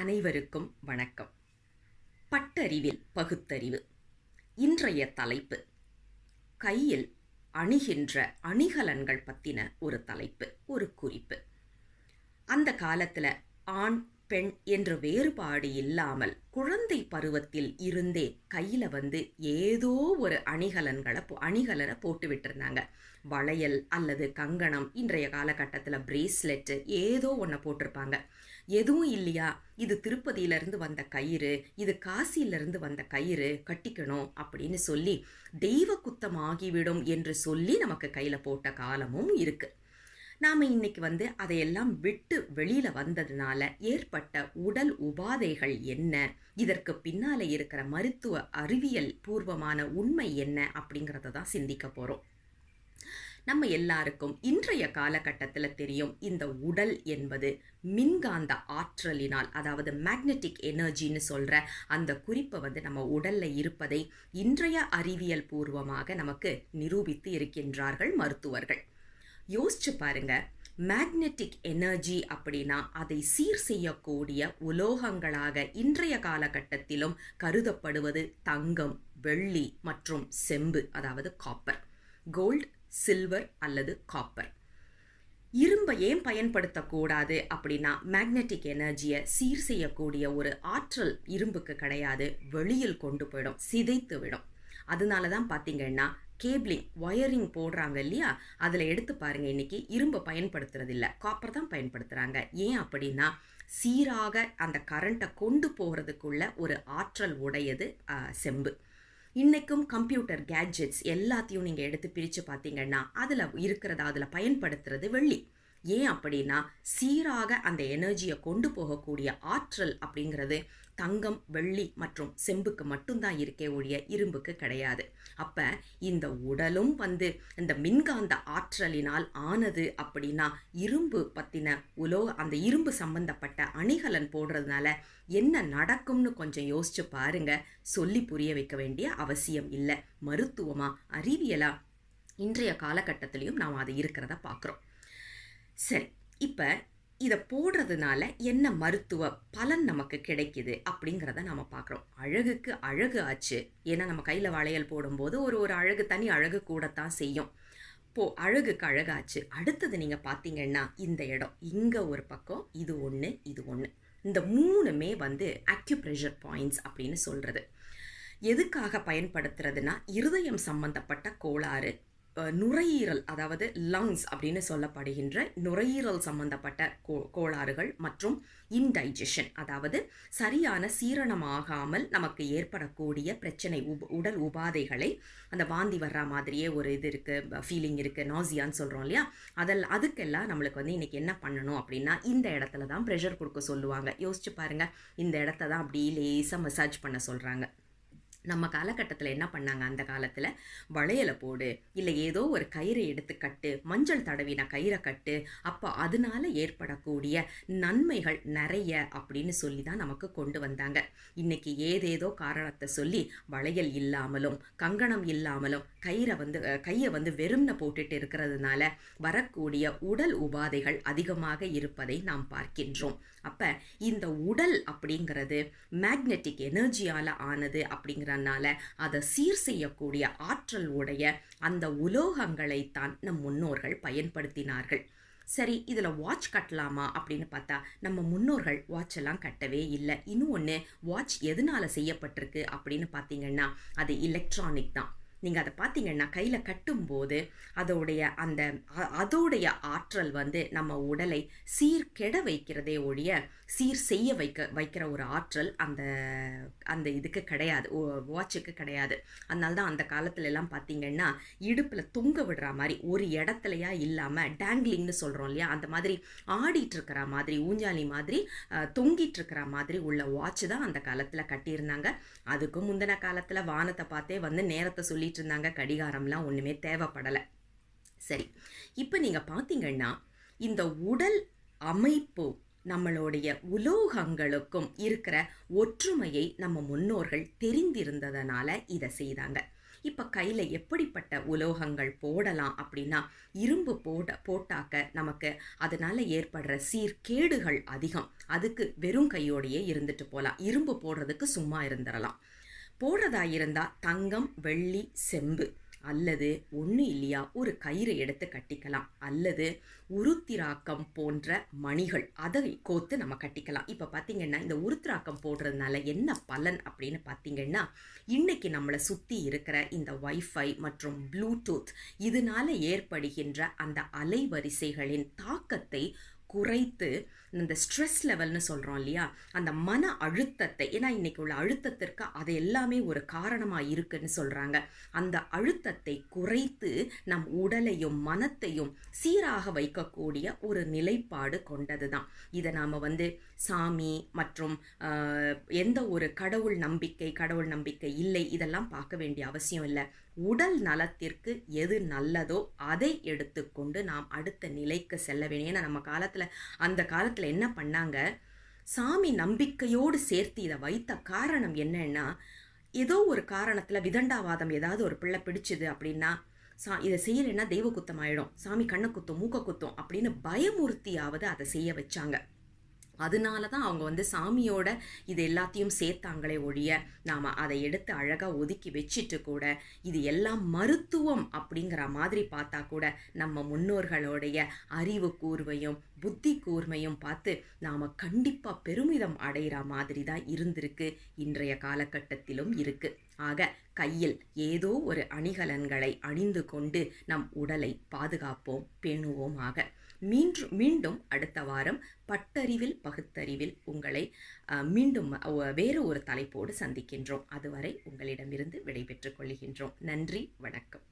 அனைவருக்கும் வணக்கம். பட்டறிவில் பகுத்தறிவு. இன்றைய தலைப்பு கையில் அணிகின்ற அணிகலன்கள் பற்றின ஒரு தலைப்பு ஒரு குறிப்பு. அந்த காலத்தில் ஆண் பெண் என்ற வேறுபாடு இல்லாமல் குழந்தை பருவத்தில் இருந்தே கையில் வந்து ஏதோ ஒரு அணிகலன்களை போ- அணிகலனை போட்டு விட்டுருந்தாங்க. வளையல் அல்லது கங்கணம் இன்றைய காலகட்டத்தில் பிரேஸ்லெட்டு ஏதோ ஒன்றை போட்டிருப்பாங்க. எதுவும் இல்லையா? இது திருப்பதியிலிருந்து வந்த கயிறு இது காசியிலிருந்து வந்த கயிறு கட்டிக்கணும் அப்படின்னு சொல்லி தெய்வ குத்தம் ஆகிவிடும் என்று சொல்லி நமக்கு கையில் போட்ட காலமும் இருக்குது நாம் இன்னைக்கு வந்து அதையெல்லாம் விட்டு வெளியில் வந்ததுனால ஏற்பட்ட உடல் உபாதைகள் என்ன? இதற்கு பின்னால இருக்கிற மருத்துவ அறிவியல் பூர்வமான உண்மை என்ன அப்படிங்கிறத தான் சிந்திக்க போகிறோம் நம்ம எல்லாருக்கும் இன்றைய காலகட்டத்தில் தெரியும் இந்த உடல் என்பது மின்காந்த ஆற்றலினால் அதாவது மேக்னெட்டிக் எனர்ஜின்னு சொல்கிற அந்த குறிப்பை வந்து நம்ம உடலில் இருப்பதை இன்றைய அறிவியல் பூர்வமாக நமக்கு நிரூபித்து இருக்கின்றார்கள் மருத்துவர்கள். யோசிச்சு பாருங்க. மேக்னெட்டிக் எனர்ஜி அப்படின்னா அதை சீர் செய்யக்கூடிய உலோகங்களாக இன்றைய காலகட்டத்திலும் கருதப்படுவது தங்கம் வெள்ளி மற்றும் செம்பு அதாவது காப்பர் கோல்ட் சில்வர் அல்லது காப்பர் இரும்பை ஏன் பயன்படுத்தக்கூடாது அப்படின்னா மேக்னெட்டிக் எனர்ஜியை சீர் செய்யக்கூடிய ஒரு ஆற்றல் இரும்புக்கு கிடையாது வெளியில் கொண்டு போயிடும் சிதைத்து விடும். அதனால தான் பார்த்தீங்கன்னா கேபிளிங் ஒயரிங் போடுறாங்க இல்லையா? அதில் எடுத்து பாருங்கள் இன்னைக்கு இரும்பை பயன்படுத்துறது காப்பர் தான் பயன்படுத்துகிறாங்க ஏன் அப்படின்னா சீராக அந்த கரண்ட்டை கொண்டு போகிறதுக்குள்ள ஒரு ஆற்றல் உடையது செம்பு. இன்றைக்கும் கம்ப்யூட்டர் கேட்ஜெட்ஸ் எல்லாத்தையும் நீங்கள் எடுத்து பிரித்து பார்த்தீங்கன்னா அதில் இருக்கிறத அதில் பயன்படுத்துறது வெள்ளி. ஏன் அப்படின்னா சீராக அந்த எனர்ஜியை கொண்டு போகக்கூடிய ஆற்றல் அப்படிங்கிறது தங்கம் வெள்ளி மற்றும் செம்புக்கு மட்டும்தான் இருக்கே ஒழிய இரும்புக்கு கிடையாது. அப்போ இந்த உடலும் வந்து இந்த மின்காந்த ஆற்றலினால் ஆனது அப்படின்னா இரும்பு பற்றின உலோ அந்த இரும்பு சம்பந்தப்பட்ட அணிகலன் போடுறதுனால என்ன நடக்கும்னு கொஞ்சம் யோசிச்சு பாருங்க. சொல்லி புரிய வைக்க வேண்டிய அவசியம் இல்லை. மருத்துவமா அறிவியலா இன்றைய காலகட்டத்திலையும் நாம் அது இருக்கிறத பார்க்குறோம். சரி இப்போ இதை போடுறதுனால என்ன மருத்துவ பலன் நமக்கு கிடைக்குது அப்படிங்கிறத நம்ம பார்க்குறோம் அழகுக்கு அழகு ஆச்சு. ஏன்னா நம்ம கையில் வளையல் போடும்போது ஒரு ஒரு அழகு தனி அழகு கூடத்தான் செய்யும். போ அழகுக்கு அழகாச்சு. அடுத்தது நீங்கள் பார்த்தீங்கன்னா இந்த இடம். இங்கே ஒரு பக்கம் இது ஒன்று இது ஒன்று இந்த மூணுமே வந்து அக்யூப்ரெஷர் பாயிண்ட்ஸ் அப்படின்னு சொல்கிறது எதுக்காக பயன்படுத்துறதுன்னா இருதயம் சம்பந்தப்பட்ட கோளாறு நுரையீரல் அதாவது லங்ஸ் அப்படின்னு சொல்லப்படுகின்ற நுரையீரல் சம்பந்தப்பட்ட கோ கோளாறுகள் மற்றும் இன்டைஜஷன் அதாவது சரியான சீரணமாகாமல் நமக்கு ஏற்படக்கூடிய பிரச்சனை உப உடல் உபாதைகளை அந்த வாந்தி வர்ற மாதிரியே ஒரு இது இருக்குது ஃபீலிங் இருக்குது நாசியான்னு சொல்கிறோம் இல்லையா? அதில் அதுக்கெல்லாம் நம்மளுக்கு வந்து இன்றைக்கி என்ன பண்ணணும் அப்படின்னா இந்த இடத்துல தான் ப்ரெஷர் கொடுக்க சொல்லுவாங்க. யோசிச்சு பாருங்கள் இந்த இடத்த தான் அப்படி லேசாக மசாஜ் பண்ண சொல்கிறாங்க நம்ம காலகட்டத்தில் என்ன பண்ணாங்க? அந்த காலத்தில் வளையலை போடு இல்லை ஏதோ ஒரு கயிறை எடுத்து கட்டு மஞ்சள் தடவின கயிறை கட்டு அப்போ அதனால ஏற்படக்கூடிய நன்மைகள் நிறைய அப்படின்னு சொல்லி தான் நமக்கு கொண்டு வந்தாங்க. இன்னைக்கு ஏதேதோ காரணத்தை சொல்லி வளையல் இல்லாமலும் கங்கணம் இல்லாமலும் கயிறை வந்து கையை வந்து வெறும்ன போட்டுட்டு இருக்கிறதுனால வரக்கூடிய உடல் உபாதைகள் அதிகமாக இருப்பதை நாம் பார்க்கின்றோம். அப்போ இந்த உடல் அப்படிங்கிறது மேக்னெட்டிக் எனர்ஜியால் ஆனது அப்படிங்கறனால அதை சீர் செய்யக்கூடிய ஆற்றல் உடைய அந்த உலோகங்களைத்தான் நம் முன்னோர்கள் பயன்படுத்தினார்கள். சரி இதில் வாட்ச் கட்டலாமா அப்படின்னு பார்த்தா நம்ம முன்னோர்கள் வாட்ச் எல்லாம் கட்டவே இல்லை. இன்னும் ஒன்று வாட்ச் எதனால செய்யப்பட்டிருக்கு அப்படின்னு பார்த்தீங்கன்னா அது எலக்ட்ரானிக் தான். நீங்கள் அதை பார்த்தீங்கன்னா கையில் கட்டும்போது அதோடைய அந்த அதோடைய ஆற்றல் வந்து நம்ம உடலை சீர்கெட வைக்கிறதே ஒழிய சீர் செய்ய வைக்க வைக்கிற ஒரு ஆற்றல் அந்த அந்த இதுக்கு கிடையாது. வாட்சுக்கு கிடையாது. அதனால தான் அந்த காலத்துல எல்லாம் பார்த்தீங்கன்னா இடுப்பில் தொங்க விடுற மாதிரி ஒரு இடத்துலையா இல்லாமல் டேங்லிங்னு சொல்கிறோம் இல்லையா? அந்த மாதிரி ஆடிட்டு இருக்கிற மாதிரி ஊஞ்சாலி மாதிரி தொங்கிட்டு இருக்கிற மாதிரி உள்ள வாட்ச் தான் அந்த காலத்தில் கட்டியிருந்தாங்க. அதுக்கும் முந்தின காலத்தில் வானத்தை பார்த்தே வந்து நேரத்தை சொல்லி சொல்லிட்டு இருந்தாங்க கடிகாரம்லாம் ஒன்றுமே தேவைப்படலை. சரி இப்போ நீங்கள் பார்த்தீங்கன்னா இந்த உடல் அமைப்பு நம்மளுடைய உலோகங்களுக்கும் இருக்கிற ஒற்றுமையை நம்ம முன்னோர்கள் தெரிந்திருந்ததனால இதை செய்தாங்க. இப்போ கையில் எப்படிப்பட்ட உலோகங்கள் போடலாம் அப்படின்னா இரும்பு போட போட்டாக்க நமக்கு அதனால் ஏற்படுற சீர்கேடுகள் அதிகம். அதுக்கு வெறும் கையோடையே இருந்துட்டு போகலாம் இரும்பு போடுறதுக்கு சும்மா இருந்துடலாம் போடுறதாயிருந்தா இருந்தால் தங்கம் வெள்ளி செம்பு. அல்லது ஒன்று இல்லையா ஒரு கயிறை எடுத்து கட்டிக்கலாம். அல்லது உருத்திராக்கம் போன்ற மணிகள் அதை கோத்து நம்ம கட்டிக்கலாம். இப்போ பார்த்தீங்கன்னா இந்த உருத்திராக்கம் போடுறதுனால என்ன பலன் அப்படின்னு பார்த்தீங்கன்னா இன்னைக்கு நம்மளை சுற்றி இருக்கிற இந்த வைஃபை மற்றும் ப்ளூடூத் இதனால ஏற்படுகின்ற அந்த அலைவரிசைகளின் தாக்கத்தை குறைத்து இந்த ஸ்ட்ரெஸ் லெவல்னு சொல்கிறோம் இல்லையா? அந்த மன அழுத்தத்தை ஏன்னா இன்னைக்கு உள்ள அழுத்தத்திற்கு அது எல்லாமே ஒரு காரணமாக இருக்குன்னு சொல்கிறாங்க அந்த அழுத்தத்தை குறைத்து நம் உடலையும் மனத்தையும் சீராக வைக்கக்கூடிய ஒரு நிலைப்பாடு கொண்டது தான் இதை நாம் வந்து சாமி மற்றும் எந்த ஒரு கடவுள் நம்பிக்கை கடவுள் நம்பிக்கை இல்லை இதெல்லாம் பார்க்க வேண்டிய அவசியம் இல்லை. உடல் நலத்திற்கு எது நல்லதோ அதை எடுத்துக்கொண்டு நாம் அடுத்த நிலைக்கு செல்ல வேணும் ஏன்னா நம்ம காலத்தில் அந்த காலத்தில் என்ன பண்ணாங்க? சாமி நம்பிக்கையோடு சேர்த்து இதை வைத்த காரணம் என்னன்னா ஏதோ ஒரு காரணத்தில் விதண்டாவாதம் ஏதாவது ஒரு பிள்ளை பிடிச்சிது அப்படின்னா சா இதை செய்யலைன்னா தெய்வ குத்தம் ஆகிடும் சாமி கண்ணை குத்தும் மூக்க குத்தும் அப்படின்னு பயமுறுத்தியாவது அதை செய்ய வச்சாங்க. அதனால தான் அவங்க வந்து சாமியோட இது எல்லாத்தையும் சேர்த்தாங்களே ஒழிய நாம் அதை எடுத்து அழகாக ஒதுக்கி வச்சுட்டு கூட இது எல்லாம் மருத்துவம் அப்படிங்கிற மாதிரி பார்த்தா கூட நம்ம முன்னோர்களுடைய அறிவு கூர்வையும் புத்தி கூர்மையும் பார்த்து நாம் கண்டிப்பாக பெருமிதம் அடைகிற மாதிரி தான் இருந்திருக்கு இன்றைய காலகட்டத்திலும் இருக்குது ஆக கையில் ஏதோ ஒரு அணிகலன்களை அணிந்து கொண்டு நம் உடலை பாதுகாப்போம் பேணுவோம் ஆக மீண்டும் மீண்டும் அடுத்த வாரம் பட்டறிவில் பகுத்தறிவில் உங்களை மீண்டும் வேறு ஒரு தலைப்போடு சந்திக்கின்றோம். அதுவரை உங்களிடமிருந்து விடைபெற்றுக் கொள்கின்றோம். நன்றி வணக்கம்.